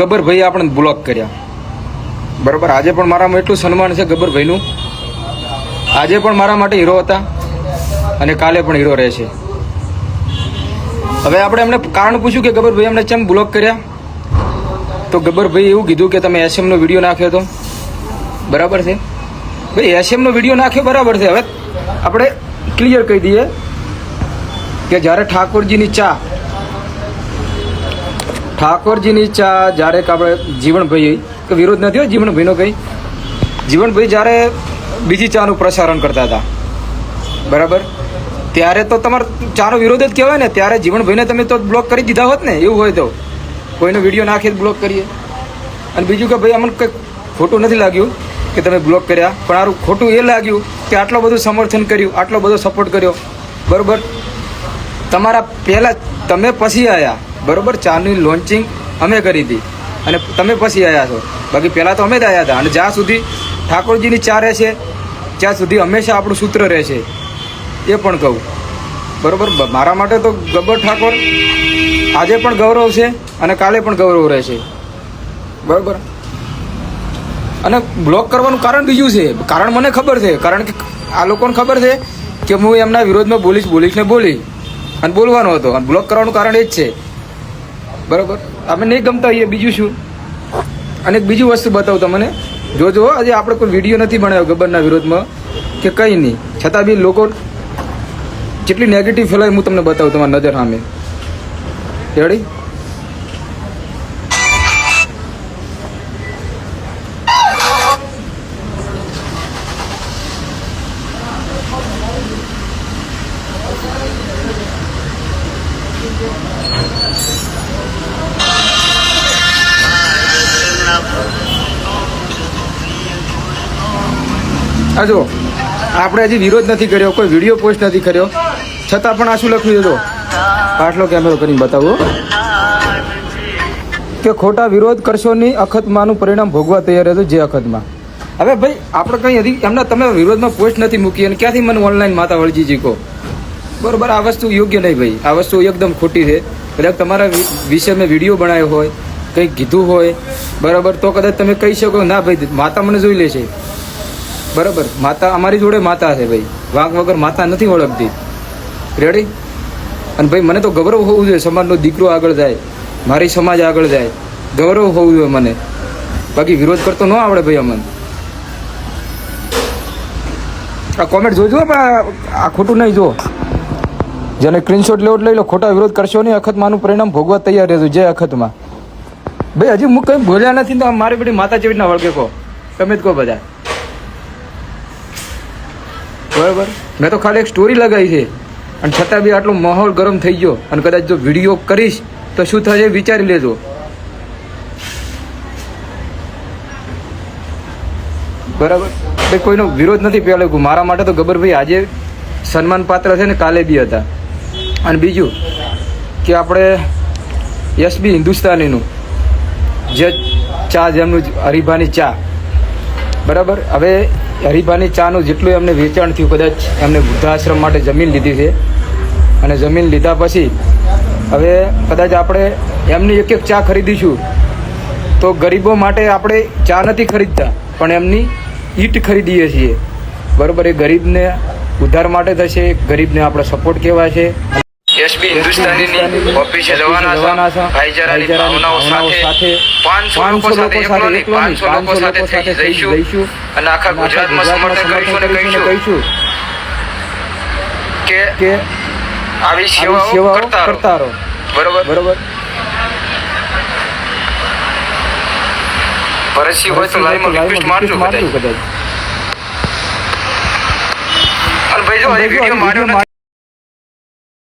ગબ્બરભાઈએ આપણે બ્લોક કર્યા. બરાબર? આજે પણ મારામાં એટલું સન્માન છે ગબ્બરભાઈનું. આજે પણ મારા માટે હીરો હતા અને કાલે પણ હીરો રહેશે હવે આપણે એમને કારણ પૂછ્યું કે ગબ્બરભાઈ અમને ચેમ બ્લોક કર્યા? તો ગબ્બરભાઈ એવું કીધું કે તમે એસએમનો વીડિયો નાખ્યો હતો બરાબર છે? ભાઈ એસએમનો વીડિયો નાખ્યો બરાબર છે. હવે આપણે ક્લિયર કહી દઈએ કે જ્યારે ઠાકોરજીની ચા ઠાકોરજીની ચા જ્યારે આપણે જીવણભાઈ કે વિરોધ નથી હોય જીવણભાઈનો કંઈ. જીવણભાઈ જ્યારે બીજી ચાનું પ્રસારણ કરતા હતા. બરાબર? ત્યારે તો તમારે ચાનો વિરોધ જ કહેવાય ને, ત્યારે જીવણભાઈને તમે તો બ્લોક કરી દીધા હોત ને, એવું હોય તો. કોઈનો વીડિયો નાખી બ્લોક કરીએ. અને બીજું કે ભાઈ, અમને કંઈક ખોટું નથી લાગ્યું કે તમે બ્લોક કર્યા, પણ આરું ખોટું એ લાગ્યું કે આટલો બધું સમર્થન કર્યું, આટલો બધો સપોર્ટ કર્યો. બરાબર? તમારા પહેલાં તમે પછી આવ્યા બરોબર, ચાની લોન્ચિંગ અમે કરી હતી. અને તમે પછી આવ્યા છો. બાકી પહેલાં તો અમે જ આવ્યા હતા. અને જ્યાં સુધી ઠાકોરજીની ચા રહેશે, ત્યાં સુધી હંમેશા આપણું સૂત્ર રહેશે. એ પણ કહું. બરોબર મારા માટે તો ગબ્બર ઠાકોર આજે પણ ગૌરવ છે અને કાલે પણ ગૌરવ રહેશે. બરોબર? અને બ્લોક કરવાનું કારણ બીજું છે. કારણ મને ખબર છે. કારણ કે આ લોકોને ખબર છે કે હું એમના વિરોધમાં બોલીશ બોલીશ ને બોલી. અને બોલવાનો હતો. અને બ્લોક કરવાનું કારણ એ જ છે. બરોબર? અમે નહીં ગમતા હોઈએ, બીજું શું? અને એક બીજી વસ્તુ બતાવું તમને. જોજો આજે આપણે કોઈ વીડિયો નથી બનાવ્યો ગબ્બરના વિરોધમાં, કે કંઈ નહીં. છતાં બી લોકો જેટલી નેગેટિવ ફેલાય હું તમને બતાવું તમારી નજર સામે. રેડી આ જો આપણે હજી વિરોધ નથી કર્યો, કોઈ વીડિયો પોસ્ટ નથી કર્યો. છતાં પણ આ શું લખ્યું છે જો આટલો કેમેરો કરીને બતાવો કે ખોટા વિરોધ કરશો નહીં અખતમાંનું પરિણામ ભોગવા તૈયાર હતું જે અખતમાં. હવે ભાઈ, આપણે કંઈ હજી એમના તમે વિરોધમાં પોસ્ટ નથી મૂકી, અને ક્યાંથી મને ઓનલાઈન માતા વળજી જીકો બરોબર, આ વસ્તુ યોગ્ય નહીં ભાઈ. આ વસ્તુ એકદમ ખોટી છે. કદાચ તમારા વિશે મેં વીડિયો બનાવ્યો હોય, કંઈક કીધું હોય, બરાબર, તો કદાચ તમે કહી શકો, ના ભાઈ, માતા મને જોઈ લે છે. બરાબર. માતા, અમારી જોડે માતા છે ભાઈ. વાંક વગર માતા નથી ઓળખતી. રેડી અને ભાઈ, મને તો ગૌરવ હોવું જોઈએ. સમાજનો દીકરો આગળ જાય. મારી સમાજ આગળ જાય. ગૌરવ હોવું જોઈએ મને. બાકી વિરોધ કરતો ન આવડે ભાઈ અમને. આ કોમેન્ટ જોજો પણ આ- ખોટું નહીં જો. જેને સ્ક્રીનશોટ લેવો લઈ લો. ખોટા વિરોધ કરશો નહીં. અખતમાંનું પરિણામ ભોગવા તૈયાર રહેજો જય અખતમાં. ભાઈ, હજી હું કંઈ બોલ્યા નથી તો મારી બધી માતા જેવી ના વળગે કહો. તમે જ કહો બધા. બરાબર? મેં તો ખાલી એક સ્ટોરી લગાવી છે. અને છતાં બી આટલો માહોલ ગરમ થઈ ગયો. અને કદાચ જો વીડિયો કરીશ, તો શું થશે વિચારી લેજો. બરાબર? ભાઈ કોઈનો વિરોધ નથી. પહેલો મારા માટે તો ગબરભાઈ આજે સન્માન પાત્ર છે ને કાલે બી હતા. અને બીજું કે આપણે યશબી હિન્દુસ્તાનીનું. જે ચા જેમનું હરિભાની ચા. બરાબર? હવે હરિભાની ચાનું જેટલું એમને વેચાણ થયું કદાચ, એમને વૃદ્ધાશ્રમ માટે જમીન લીધી છે. અને જમીન લીધા પછી હવે કદાચ આપણે એમની એક એક ચા ખરીદીશું. તો ગરીબો માટે આપણે ચા નથી ખરીદતા, પણ એમની ઈટ ખરીદીએ છીએ. બરાબર, એ ગરીબને ઉદ્ધાર માટે થશે, ગરીબને આપણે સપોર્ટ કહેવાય છે એસબી હિન્દુસ્તાનીની ઓફિસે જવાના છે ભાઈચારાની ભાવનાઓ સાથે પાંચસો લોકો સાથે એકલો નહીં પાંચસો લોકો સાથે થઈ જઈશું. અને આખા ગુજરાતમાં સમર્થન કરીશું અને કહીશું કે આવી સેવાઓ કરતા રહો. બરોબર? બરોબર? પરસી હોય તો લાઈવમાં રિક્વેસ્ટ મારજો કદાચ અને ભાઈ જો હજી વીડિયો માર્યો